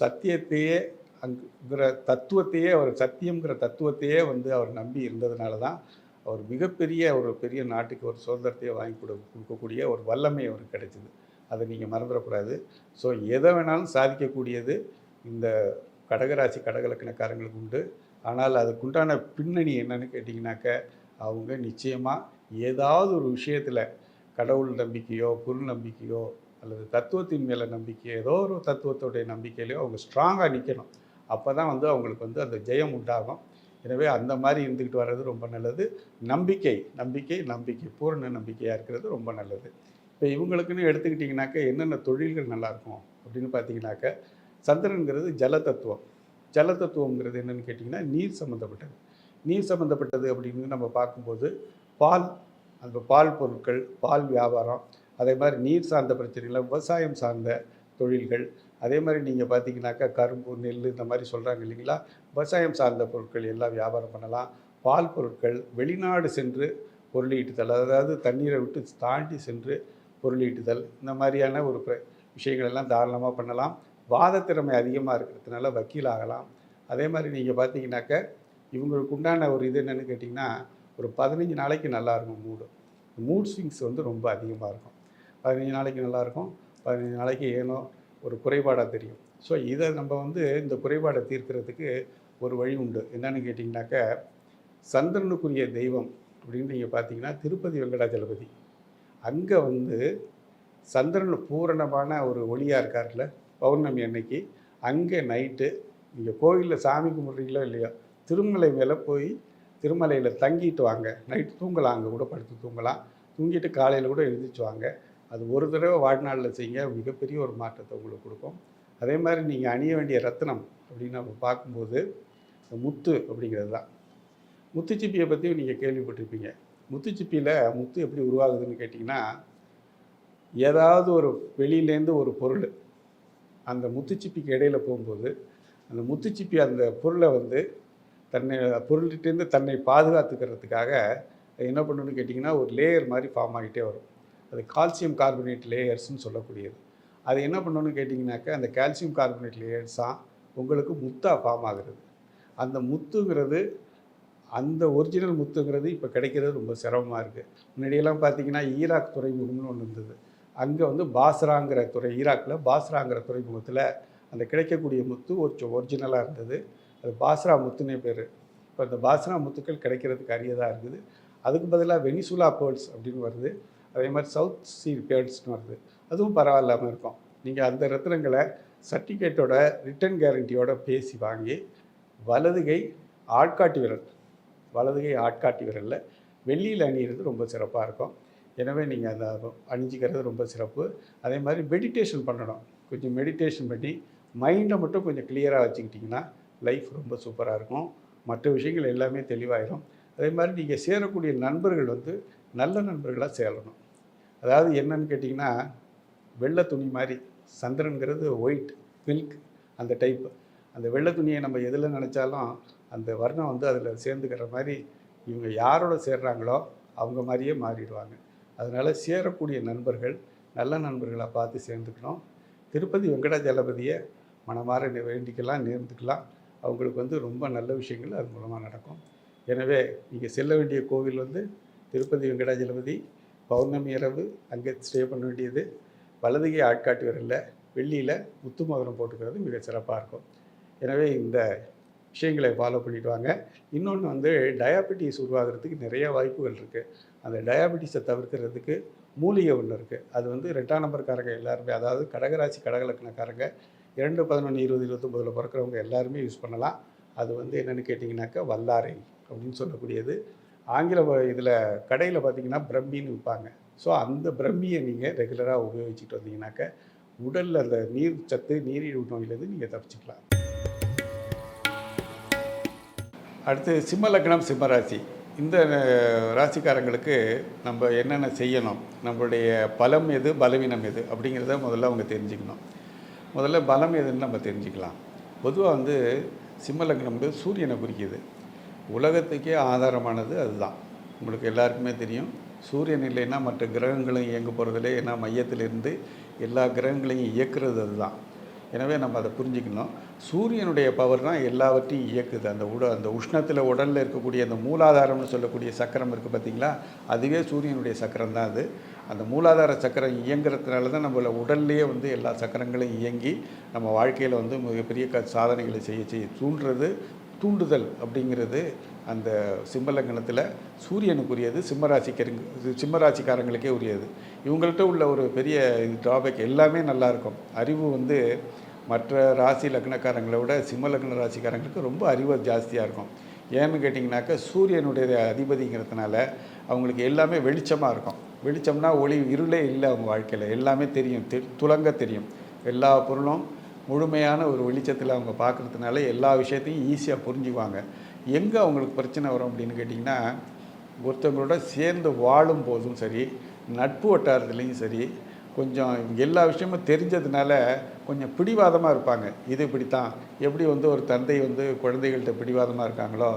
சத்தியத்தையே அங்குங்கிற தத்துவத்தையே அவர் சத்தியங்கிற தத்துவத்தையே வந்து அவர் நம்பி இருந்ததுனால தான் அவர் மிகப்பெரிய ஒரு பெரிய நாட்டுக்கு ஒரு சுதந்திரத்தையே வாங்கி கொடு கொடுக்கக்கூடிய ஒரு வல்லமை அவருக்கு கிடைச்சிது. அதை நீங்கள் மறந்துடக்கூடாது. ஸோ எதை வேணாலும் சாதிக்கக்கூடியது இந்த கடகராசி கடகலக்கணக்காரங்களுக்கு உண்டு. ஆனால் அதுக்குண்டான பின்னணி என்னன்னு கேட்டிங்கனாக்க அவங்க நிச்சயமாக ஏதாவது ஒரு விஷயத்தில் கடவுள் நம்பிக்கையோ குரு நம்பிக்கையோ அல்லது தத்துவத்தின் மேலே நம்பிக்கை ஏதோ ஒரு தத்துவத்தோடைய நம்பிக்கையிலையோ அவங்க ஸ்ட்ராங்காக நிற்கணும் அப்போ தான் வந்து அவங்களுக்கு வந்து அந்த ஜெயம் உண்டாகும். எனவே அந்த மாதிரி இருந்துக்கிட்டு வர்றது ரொம்ப நல்லது. நம்பிக்கை நம்பிக்கை நம்பிக்கை பூரண நம்பிக்கையாக இருக்கிறது ரொம்ப நல்லது. இப்போ இவங்களுக்குன்னு எடுத்துக்கிட்டிங்கனாக்கா என்னென்ன தொழில்கள் நல்லாயிருக்கும் அப்படின்னு பார்த்தீங்கன்னாக்க சந்திரனுங்கிறது ஜல தத்துவம் ஜல தத்துவங்கிறது என்னென்னு கேட்டிங்கன்னா நீர் சம்மந்தப்பட்டது நீர் சம்மந்தப்பட்டது அப்படின்னு நம்ம பார்க்கும்போது பால் அந்த பால் பொருட்கள் பால் வியாபாரம் அதே மாதிரி நீர் சார்ந்த பிரச்சனைகள் விவசாயம் சார்ந்த தொழில்கள் அதே மாதிரி நீங்கள் பார்த்தீங்கன்னாக்கா கரும்பு நெல் இந்த மாதிரி சொல்கிறாங்க இல்லைங்களா? விவசாயம் சார்ந்த பொருட்கள் எல்லாம் வியாபாரம் பண்ணலாம். பால் பொருட்கள் வெளிநாடு சென்று பொருளீட்டுதல் அதாவது தண்ணீரை விட்டு தாண்டி சென்று பொருளீட்டுதல் இந்த மாதிரியான ஒரு விஷயங்கள் எல்லாம் தாராளமாக பண்ணலாம். வாதத்திறமை அதிகமாக இருக்கிறதுனால வக்கீல் ஆகலாம். அதே மாதிரி நீங்கள் பார்த்தீங்கன்னாக்க இவங்களுக்கு உண்டான ஒரு இது என்னென்னு கேட்டிங்கன்னா ஒரு பதினஞ்சு நாளைக்கு நல்லா இருக்கும் மூடு. மூட் ஸ்விங்ஸ் வந்து ரொம்ப அதிகமாக இருக்கும். பதினஞ்சு நாளைக்கு நல்லாயிருக்கும் பதினஞ்சு நாளைக்கு ஏனோ ஒரு குறைபாடாக தெரியும். ஸோ இதை நம்ம வந்து இந்த குறைபாடை தீர்க்கிறதுக்கு ஒரு வழி உண்டு. என்னன்னு கேட்டிங்கனாக்கா சந்திரனுக்குரிய தெய்வம் அப்படின்னு நீங்கள் பார்த்தீங்கன்னா திருப்பதி வெங்கடாஜலபதி. அங்கே வந்து சந்திரன் பூரணமான ஒரு ஒளியாக இருக்கார்ல பௌர்ணமி அன்னைக்கு. அங்கே நைட்டு நீங்கள் கோவிலில் சாமி கும்பிட்றீங்களோ இல்லையோ திருமலை மேலே போய் திருமலையில் தங்கிட்டு வாங்க. நைட்டு தூங்கலாம் அங்கே கூட படுத்து தூங்கலாம். தூங்கிட்டு காலையில் கூட எழுந்திரிச்சு வாங்க. அது ஒரு தடவை வாழ்நாளில் செய்யுங்க. மிகப்பெரிய ஒரு மாற்றத்தை உங்களுக்கு கொடுக்கும். அதே மாதிரி நீங்கள் அணிய வேண்டிய ரத்னம் அப்படின்னு நம்ம பார்க்கும்போது இந்த முத்து அப்படிங்கிறது தான். முத்துச்சிப்பியை பற்றி நீங்கள் கேள்விப்பட்டிருப்பீங்க. முத்துச்சிப்பியில் முத்து எப்படி உருவாகுதுன்னு கேட்டிங்கன்னா ஏதாவது ஒரு வெளியிலேருந்து ஒரு பொருள் அந்த முத்துச்சிப்பிக்கு இடையில போகும்போது அந்த முத்துச்சிப்பி அந்த பொருளை வந்து தன்னை பொருள்கிட்டேருந்து தன்னை பாதுகாத்துக்கிறதுக்காக என்ன பண்ணணும்னு கேட்டிங்கன்னா ஒரு லேயர் மாதிரி ஃபார்ம் ஆகிட்டே வரும். அது கால்சியம் கார்பனேட் லேயர்ஸ்னு சொல்லக்கூடியது. அது என்ன பண்ணணும்னு கேட்டிங்கனாக்கா அந்த கால்சியம் கார்பனேட் லேயர்ஸாக உங்களுக்கு முத்தாக ஃபார்ம் ஆகுறது. அந்த முத்துங்கிறது அந்த ஒரிஜினல் முத்துங்கிறது இப்போ கிடைக்கிறது ரொம்ப சிரமமாக இருக்குது முன்னாடியெல்லாம் பார்த்தீங்கன்னா ஈராக் துறைமுகம்னு ஒன்று இருந்தது. அங்கே வந்து பாஸ்ராங்கிற துறை ஈராக்கில் பாஸ்ராங்கிற துறைமுகத்தில் அந்த கிடைக்கக்கூடிய முத்து ஒரு ஒரிஜினலாக இருந்தது. அது பாஸ்ரா முத்துனே பேர். இப்போ அந்த பாஸ்ரா முத்துக்கள் கிடைக்கிறதுக்கு அரியதாக இருக்குது. அதுக்கு பதிலாக வெனிசுலா பேர்ட்ஸ் அப்படின்னு வருது. அதே மாதிரி சவுத் சி பேர்ட்ஸ்னு வருது. அதுவும் பரவாயில்லாமல் இருக்கும். நீங்கள் அந்த ரத்தினங்களை சர்டிஃபிகேட்டோட ரிட்டர்ன் கேரண்டியோட பேசி வாங்கி வலதுகை ஆட்காட்டி விரல் வலதுகை ஆட்காட்டி விரலில் வெள்ளியில் அணியிறது ரொம்ப சிறப்பாக இருக்கும். எனவே நீங்கள் அந்த அணிஞ்சிக்கிறது ரொம்ப சிறப்பு. அதே மாதிரி மெடிடேஷன் பண்ணணும். கொஞ்சம் மெடிடேஷன் பண்ணி மைண்டை மட்டும் கொஞ்சம் கிளியராக வச்சுக்கிட்டிங்கன்னா லைஃப் ரொம்ப சூப்பராக இருக்கும். மற்ற விஷயங்கள் எல்லாமே தெளிவாயிரும். அதே மாதிரி நீங்கள் சேரக்கூடிய நண்பர்கள் வந்து நல்ல நண்பர்களாக சேரணும். அதாவது என்னன்னு கேட்டிங்கன்னா வெள்ளை துணி மாதிரி சந்திரனுங்கிறது ஒயிட் மில்க் அந்த டைப் அந்த வெள்ளை துணியை நம்ம எதில் நினச்சாலும் அந்த வர்ணம் வந்து அதில் சேர்ந்துக்கிற மாதிரி இவங்க யாரோட சேர்றாங்களோ அவங்க மாதிரியே மாறிடுவாங்க. அதனால் சேரக்கூடிய நண்பர்கள் நல்ல நண்பர்களாக பார்த்து சேர்ந்துக்கணும். திருப்பதி வெங்கடாஜலபதியை மனமாற வேண்டிக்கலாம் நேர்ந்துக்கலாம். அவங்களுக்கு வந்து ரொம்ப நல்ல விஷயங்கள் அது மூலமாக நடக்கும். எனவே நீங்கள் செல்ல வேண்டிய கோவில் வந்து திருப்பதி வெங்கடாஜலபதி பௌர்ணமி இரவு அங்கே ஸ்டே பண்ண வேண்டியது. வலதுகை ஆட்காட்டி வரல வெள்ளியில் முத்து மோதிரம் போட்டுக்கிறது மிக சிறப்பாக இருக்கும். எனவே இந்த விஷயங்களை ஃபாலோ பண்ணிட்டு வாங்க. இன்னொன்று வந்து டயாபெட்டிஸ் உருவாகிறதுக்கு நிறைய வாய்ப்புகள் இருக்குது அந்த டயாபெட்டிஸை தவிர்க்கிறதுக்கு மூலிகை ஒன்று இருக்குது அது வந்து ரெண்டாம் நம்பர்காரங்க எல்லாருமே அதாவது கடகராசி கடகலக்கணக்காரங்க இரண்டு பதினொன்று இருபது இருபத்தொம்போதில் பிறக்கிறவங்க எல்லாருமே யூஸ் பண்ணலாம். அது வந்து என்னென்னு கேட்டிங்கனாக்கா வல்லாரை அப்படின்னு சொல்லக்கூடியது. ஆங்கில இதில் கடையில் பார்த்தீங்கன்னா பிரம்மின்னு விற்பாங்க ஸோ அந்த பிரம்மியை நீங்கள் ரெகுலராக உபயோகிச்சுட்டு வந்தீங்கன்னாக்க உடலில் அந்த நீர் சத்து நீரிழிவு நோயிலேருந்து நீங்கள் தப்பிச்சுக்கலாம். அடுத்து சிம்ம லக்னம் சிம்ம ராசி. இந்த ராசிக்காரங்களுக்கு நம்ம என்னென்ன செய்யணும்? நம்மளுடைய பலம் எது பலவீனம் எது அப்படிங்கிறத முதல்ல அவங்க தெரிஞ்சுக்கணும். முதல்ல பலம் எதுன்னு நம்ம தெரிஞ்சுக்கலாம். பொதுவாக வந்து சிம்ம லக்னம் வந்து சூரியனை குறிக்கிது. உலகத்துக்கே ஆதாரமானது அதுதான். உங்களுக்கு எல்லாருக்குமே தெரியும். சூரியன் இல்லைன்னா மற்ற கிரகங்களும் இயங்க போகிறதுலே ஏன்னா மையத்திலிருந்து எல்லா கிரகங்களையும் இயக்கிறது அதுதான். எனவே நம்ம அதை புரிஞ்சுக்கணும். சூரியனுடைய பவர் தான் எல்லாவற்றையும் இயக்குது. அந்த உட அந்த உஷ்ணத்தில் உடலில் இருக்கக்கூடிய அந்த மூலாதாரம்னு சொல்லக்கூடிய சக்கரம் இருக்குது பார்த்திங்களா? அதுவே சூரியனுடைய சக்கரம் தான் அது. அந்த மூலாதார சக்கரம் இயங்குறதுனால தான் நம்மள உடல்லையே வந்து எல்லா சக்கரங்களும் இயங்கி நம்ம வாழ்க்கையில் வந்து மிகப்பெரிய க சாதனைகளை செய்ய செய்ய தூண்டுறது தூண்டுதல் அப்படிங்கிறது அந்த சிம்மலங்கணத்தில் சூரியனுக்குரியது சிம்மராசிக்கருங்க சிம்மராசிக்காரங்களுக்கே உரியது. இவங்கள்ட்ட உள்ள ஒரு பெரிய ட்ராபேக் எல்லாமே நல்லாயிருக்கும். அறிவு வந்து மற்ற ராசி லக்னக்காரங்களை விட சிம்ம லக்ன ராசிக்காரங்களுக்கு ரொம்ப அறிவு ஜாஸ்தியாக இருக்கும். ஏன்னு கேட்டிங்கனாக்கா சூரியனுடைய அதிபதிங்கிறதுனால அவங்களுக்கு எல்லாமே வெளிச்சமாக இருக்கும். வெளிச்சம்னா ஒளி இருளே இல்லை அவங்க வாழ்க்கையில். எல்லாமே தெரியும். துலங்க தெரியும். எல்லா பொருளும் முழுமையான ஒரு வெளிச்சத்தில் அவங்க பார்க்குறதுனால எல்லா விஷயத்தையும் ஈஸியாக புரிஞ்சுக்குவாங்க. எங்கே அவங்களுக்கு பிரச்சனை வரும் அப்படின்னு கேட்டிங்கன்னா ஒருத்தவங்களோட சேர்ந்து வாழும் போதும் சரி நட்பு வட்டாரத்துலேயும் சரி கொஞ்சம் எல்லா விஷயமும் தெரிஞ்சதுனால கொஞ்சம் பிடிவாதமாக இருப்பாங்க. இது இப்படி தான் எப்படி வந்து ஒரு தந்தை வந்து குழந்தைகள்கிட்ட பிடிவாதமாக இருக்காங்களோ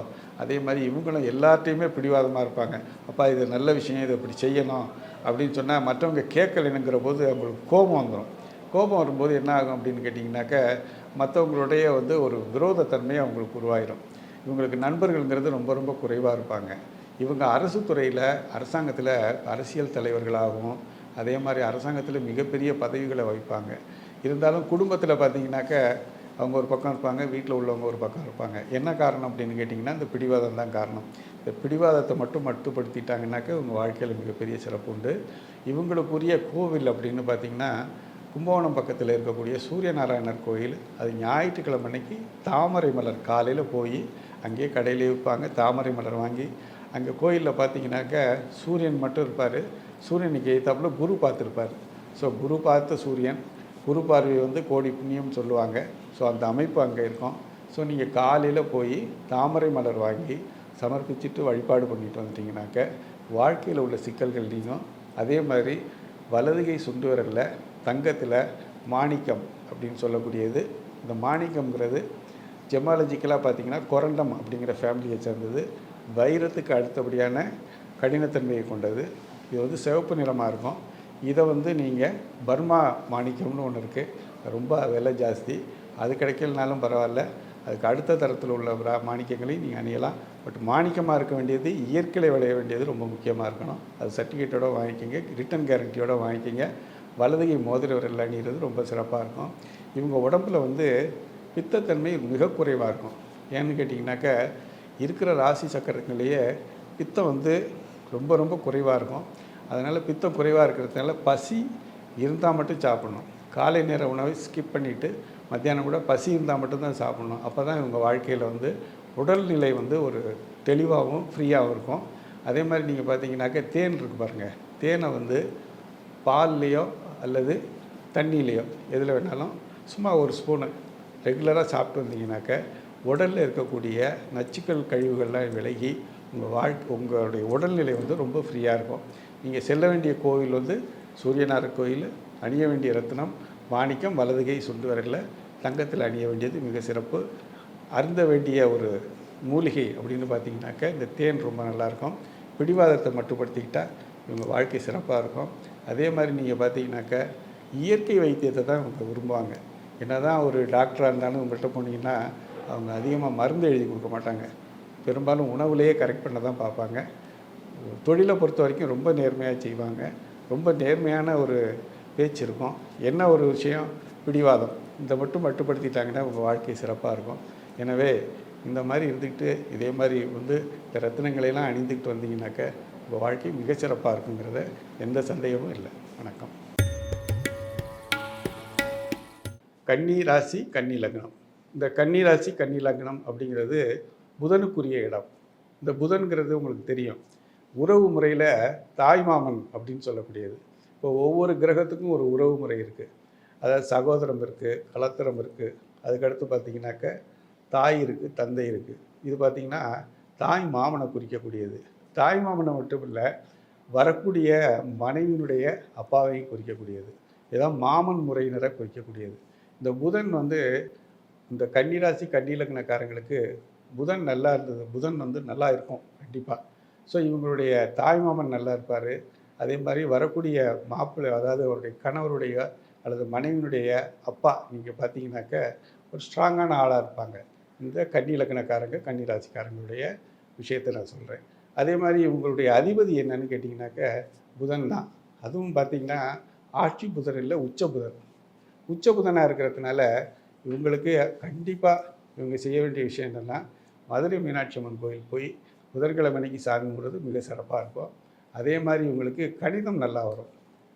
அதே மாதிரி இவங்களும் எல்லார்ட்டையுமே பிடிவாதமாக இருப்பாங்க. அப்பா இது நல்ல விஷயம் இதை இப்படி செய்யணும் அப்படின்னு சொன்னால் மற்றவங்க கேட்கலைனுங்கிற போது அவங்களுக்கு கோபம் வந்துடும் கோபம் வரும்போது என்ன ஆகும் அப்படின்னு கேட்டிங்கனாக்க மற்றவங்களுடைய வந்து ஒரு விரோதத்தன்மை அவங்களுக்கு உருவாயிடும் இவங்களுக்கு நண்பர்கள்ங்கிறது ரொம்ப ரொம்ப குறைவாக இருப்பாங்க. இவங்க அரசு துறையில் அரசாங்கத்தில் அரசியல் தலைவர்களாகவும் அதே மாதிரி அரசாங்கத்தில் மிகப்பெரிய பதவிகளை வகிப்பாங்க. இருந்தாலும் குடும்பத்தில் பார்த்தீங்கன்னாக்க அவங்க ஒரு பக்கம் இருப்பாங்க வீட்டில் உள்ளவங்க ஒரு பக்கம் இருப்பாங்க. என்ன காரணம் அப்படின்னு கேட்டிங்கன்னா இந்த பிடிவாதம் தான் காரணம். இந்த பிடிவாதத்தை மட்டும் மட்டுப்படுத்திட்டாங்கனாக்க இவங்க வாழ்க்கையில் மிகப்பெரிய சிறப்பு உண்டு. இவங்களுக்குரிய கோவில் அப்படின்னு பார்த்திங்கன்னா கும்பகோணம் பக்கத்தில் இருக்கக்கூடிய சூரியநாராயணர் கோயில் அது ஞாயிற்றுக்கிழமை அன்னைக்கு தாமரை மலர் காலையில் போய் அங்கேயே கடையிலே விற்பாங்க தாமரை மலர் வாங்கி அங்கே கோயிலில் பார்த்தீங்கன்னாக்க சூரியன் மட்டும் இருப்பார். சூரியனுக்கு எய்த்தாப்புல குரு பார்த்துருப்பார். ஸோ குரு பார்த்த சூரியன் குரு பார்வை வந்து கோடி புண்ணியம் சொல்லுவாங்க. ஸோ அந்த அமைப்பு அங்கே இருக்கும். ஸோ நீங்கள் காலையில் போய் தாமரை மலர் வாங்கி சமர்ப்பிச்சுட்டு வழிபாடு பண்ணிட்டு வந்துட்டிங்கனாக்க வாழ்க்கையில் உள்ள சிக்கல்கள் நீங்கும் அதே மாதிரி வலதுகை சுண்டு விரலில் தங்கத்தில் மாணிக்கம் அப்படின்னு சொல்லக்கூடியது. இந்த மாணிக்கம்ங்கிறது ஜெமாலஜிக்கலாக பார்த்தீங்கன்னா கொரண்டம் அப்படிங்கிற ஃபேமிலியை சேர்ந்தது. வைரத்துக்கு அடுத்தபடியான கடினத்தன்மையை கொண்டது. இது வந்து சிவப்பு நிறமாக இருக்கும். இதை வந்து நீங்கள் பர்மா மாணிக்கம்னு ஒன்று இருக்குது ரொம்ப விலை ஜாஸ்தி. அது கிடைக்கலனாலும் பரவாயில்ல. அதுக்கு அடுத்த தரத்தில் உள்ள மாணிக்கங்களையும் நீங்கள் அணியலாம். பட் மாணிக்கமாக இருக்க வேண்டியது இயற்கையில் விளைய வேண்டியது ரொம்ப முக்கியமாக இருக்கணும். அது சர்டிஃபிகேட்டோடு வாங்கிக்கிங்க ரிட்டன் கேரண்டியோடு வாங்கிக்கிங்க. வலதுகை மோதிரவர்கள் விரல் அணிகிறது ரொம்ப சிறப்பாக இருக்கும். இவங்க உடம்புல வந்து பித்தத்தன்மை மிக குறைவாக இருக்கும். ஏன்னு கேட்டிங்கனாக்க இருக்கிற ராசி சக்கரங்களையே பித்தம் வந்து ரொம்ப ரொம்ப குறைவாக இருக்கும். அதனால் பித்தம் குறைவாக இருக்கிறதுனால பசி இருந்தால் மட்டும் சாப்பிடணும். காலை நேர உணவை ஸ்கிப் பண்ணிவிட்டு மத்தியானம் கூட பசி இருந்தால் மட்டும்தான் சாப்பிடணும். அப்போ தான் இவங்க வாழ்க்கையில் வந்து உடல்நிலை வந்து ஒரு தெளிவாகவும் ஃப்ரீயாகவும் இருக்கும். அதே மாதிரி நீங்கள் பார்த்தீங்கன்னாக்க தேன் இருக்கு பாருங்கள் தேனை வந்து பால்லையோ அல்லது தண்ணியிலையோ எதில் வேணாலும் சும்மா ஒரு ஸ்பூனு ரெகுலராக சாப்பிட்டு வந்தீங்கன்னாக்க உடலில் இருக்கக்கூடிய நச்சுக்கள் கழிவுகள்லாம் விலகி உங்கள் வாழ்க்கை உங்களுடைய உடல்நிலை வந்து ரொம்ப ஃப்ரீயாக இருக்கும். நீங்கள் செல்ல வேண்டிய கோவில் வந்து சூரியனார் கோயில் அணிய வேண்டிய ரத்னம் மாணிக்கம் வலதுகை சுண்டு வரல தங்கத்தில் அணிய வேண்டியது மிக சிறப்பு. அருந்த வேண்டிய ஒரு மூலிகை அப்படின்னு பார்த்தீங்கன்னாக்க இந்த தேன் ரொம்ப நல்லாயிருக்கும் பிடிவாதத்தை மட்டுப்படுத்திக்கிட்டால் இவங்க வாழ்க்கை சிறப்பாக இருக்கும். அதே மாதிரி நீங்கள் பார்த்தீங்கன்னாக்கா இயற்கை வைத்தியத்தை தான் அவங்க விரும்புவாங்க. என்ன தான் ஒரு டாக்டராக இருந்தாலும் உங்கள்கிட்ட போனீங்கன்னா அவங்க அதிகமாக மருந்து எழுதி கொடுக்க மாட்டாங்க. பெரும்பாலும் உணவுலேயே கரெக்ட் பண்ண தான் பார்ப்பாங்க. தொழிலை பொறுத்த வரைக்கும் ரொம்ப நேர்மையாக செய்வாங்க. ரொம்ப நேர்மையான ஒரு பேச்சு இருக்கும். என்ன ஒரு விஷயம்? பிடிவாதம். இந்த மட்டும் மட்டுப்படுத்திட்டாங்கன்னா உங்கள் வாழ்க்கை சிறப்பாக இருக்கும். எனவே இந்த மாதிரி இருந்துக்கிட்டு இதே மாதிரி வந்து இந்த ரத்தினங்களையெல்லாம் அணிந்துக்கிட்டு வந்தீங்கன்னாக்க உங்கள் வாழ்க்கை மிகச்சிறப்பாக இருக்குங்கிறத எந்த சந்தேகமும் இல்லை. வணக்கம். கன்னி ராசி கன்னி லக்னம். இந்த கன்னி ராசி கன்னி லக்னம் அப்படிங்கிறது புதனுக்குரிய இடம். இந்த புதன்கிறது உங்களுக்கு தெரியும். உறவு முறையில் தாய்மாமன் அப்படின்னு சொல்லக்கூடியது. இப்போ ஒவ்வொரு கிரகத்துக்கும் ஒரு உறவு முறை இருக்குது அதாவது சகோதரம் இருக்குது கலத்திரம் இருக்குது அதுக்கடுத்து பார்த்திங்கனாக்க தாய் இருக்குது தந்தை இருக்குது இது பார்த்திங்கன்னா தாய் மாமனை குறிக்கக்கூடியது. தாய் மாமனை மட்டும் இல்லை வரக்கூடிய மனைவியினுடைய அப்பாவையும் குறிக்கக்கூடியது. இதான் மாமன் முறையினரை குறிக்கக்கூடியது. இந்த புதன் வந்து இந்த கன்னிராசி கன்னிலக்னக்காரங்களுக்கு புதன் நல்லா இருந்தது. புதன் வந்து நல்லா இருக்கும் கண்டிப்பாக ஸோ இவங்களுடைய தாய்மாமன் நல்லா இருப்பார். அதே மாதிரி வரக்கூடிய மாப்பிள்ளை அதாவது அவருடைய கணவருடைய அல்லது மனைவியினுடைய அப்பா நீங்கள் பார்த்தீங்கன்னாக்க ஒரு ஸ்ட்ராங்கான ஆளாக இருப்பாங்க. இந்த கன்னி இலக்கணக்காரங்க கன்னி ராசிக்காரங்களுடைய விஷயத்தை நான் சொல்கிறேன் அதே மாதிரி இவங்களுடைய அதிபதி என்னன்னு கேட்டிங்கனாக்க புதன் தான். அதுவும் பார்த்திங்கன்னா ஆட்சி புதன் இல்லை உச்ச புதன் உச்ச புதனாக இருக்கிறதுனால இவங்களுக்கு கண்டிப்பாக இவங்க செய்ய வேண்டிய விஷயம் என்னென்னா மதுரை மீனாட்சி அம்மன் கோயில் போய் புதன்கிழமை அன்னைக்கு சாமி கும்பிட்றது மிக சிறப்பாக இருக்கும். அதே மாதிரி இவங்களுக்கு கணிதம் நல்லா வரும்.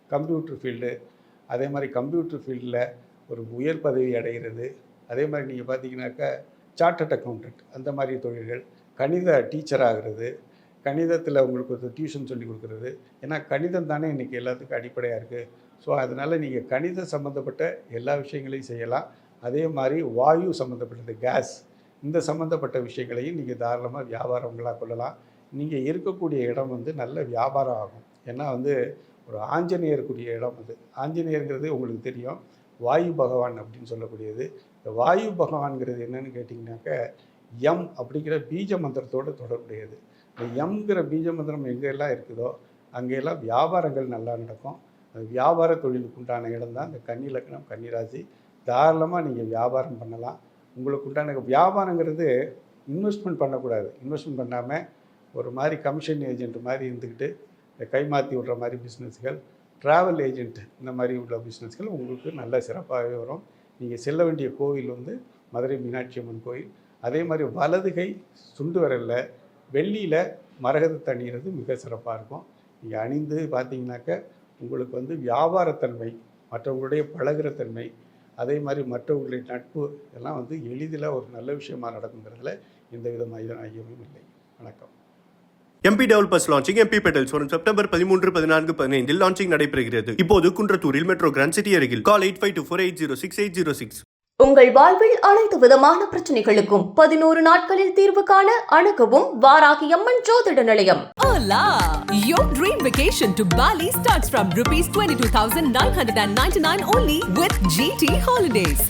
Computer field. அதே மாதிரி கம்ப்யூட்டர் ஃபீல்டில் ஒரு உயர் பதவி அடைகிறது. அதே மாதிரி நீங்கள் பார்த்தீங்கன்னாக்கா சார்ட்டட் அக்கௌண்டன்ட் அந்த மாதிரி தொழில்கள். கணித டீச்சர் ஆகிறது. கணிதத்தில் உங்களுக்கு ஒரு டியூஷன் சொல்லி கொடுக்குறது. ஏன்னா கணிதம் தானே இன்றைக்கி எல்லாத்துக்கும் அடிப்படையாக இருக்குது ஸோ அதனால் நீங்கள் கணித சம்மந்தப்பட்ட எல்லா விஷயங்களையும் செய்யலாம். அதே மாதிரி வாயு சம்மந்தப்பட்டது கேஸ் இந்த சம்மந்தப்பட்ட விஷயங்களையும் நீங்கள் தாராளமாக வியாபாரங்களாக கொள்ளலாம். நீங்கள் இருக்கக்கூடிய இடம் வந்து நல்ல வியாபாரம் ஆகும். ஏன்னா வந்து ஒரு ஆஞ்சநேயருக்குரிய இடம் அது. ஆஞ்சநேயருங்கிறது உங்களுக்கு தெரியும். வாயு பகவான் அப்படின்னு சொல்லக்கூடியது. இந்த வாயு பகவான்கிறது என்னன்னு கேட்டிங்கனாக்க எம் அப்படிங்கிற பீஜ மந்திரத்தோடு தொடர்புடையது. இந்த எம்ங்கிற பீஜ மந்திரம் எங்கெல்லாம் இருக்குதோ அங்கெல்லாம் வியாபாரங்கள் நல்லா நடக்கும். அது வியாபார தொழிலுக்கு உண்டான இடம் தான் இந்த கன்னி லக்னம் கன்னிராசி தாராளமாக நீங்கள் வியாபாரம் பண்ணலாம். உங்களுக்கு உண்டான வியாபாரங்கிறது இன்வெஸ்ட்மெண்ட் பண்ணக்கூடாது. இன்வெஸ்ட்மெண்ட் பண்ணாமல் ஒரு மாதிரி கமிஷன் ஏஜென்ட் மாதிரி இருந்துக்கிட்டு இந்த கை மாற்றி விடுற மாதிரி பிஸ்னஸ்கள் ட்ராவல் ஏஜென்ட் இந்த மாதிரி உள்ள பிஸ்னஸ்கள் உங்களுக்கு நல்ல சிறப்பாகவே வரும். நீங்கள் செல்ல வேண்டிய கோவில் வந்து மதுரை மீனாட்சி அம்மன் கோயில். அதே மாதிரி வலதுகை சுண்டு வரல வெள்ளியில் மரகதத்தை அணிகிறது மிக சிறப்பாக இருக்கும். நீங்கள் அணிந்து பார்த்தீங்கன்னாக்க உங்களுக்கு வந்து வியாபாரத்தன்மை மற்றவங்களுடைய பழகுற தன்மை அதே மாதிரி மற்றவர்களுடைய நட்பு இதெல்லாம் வந்து எளிதில் ஒரு நல்ல விஷயமா நடக்குங்கிறதுல எந்த விதமான ஐயமும் இல்லை. வணக்கம். MP developers launching MP petals வரும் செப்டம்பர் பதிமூன்று பதினான்கு பதினைந்தில் லான்ச்சிங் நடைபெறுகிறது. இப்போது குன்றத்தூரில் மெட்ரோ கிராண்ட் சிட்டி அருகில். Call eight five two four eight zero six eight zero six உங்கள் வாழ்வில் அனைத்து விதமான பிரச்சனைகளுக்கும் பதினோரு நாட்களில் தீர்வு காண அணுகவும் வாராகி அம்மன் ஜோதிட நிலையம் Your dream vacation to Bali starts from rupees 22,999 only with GT Holidays.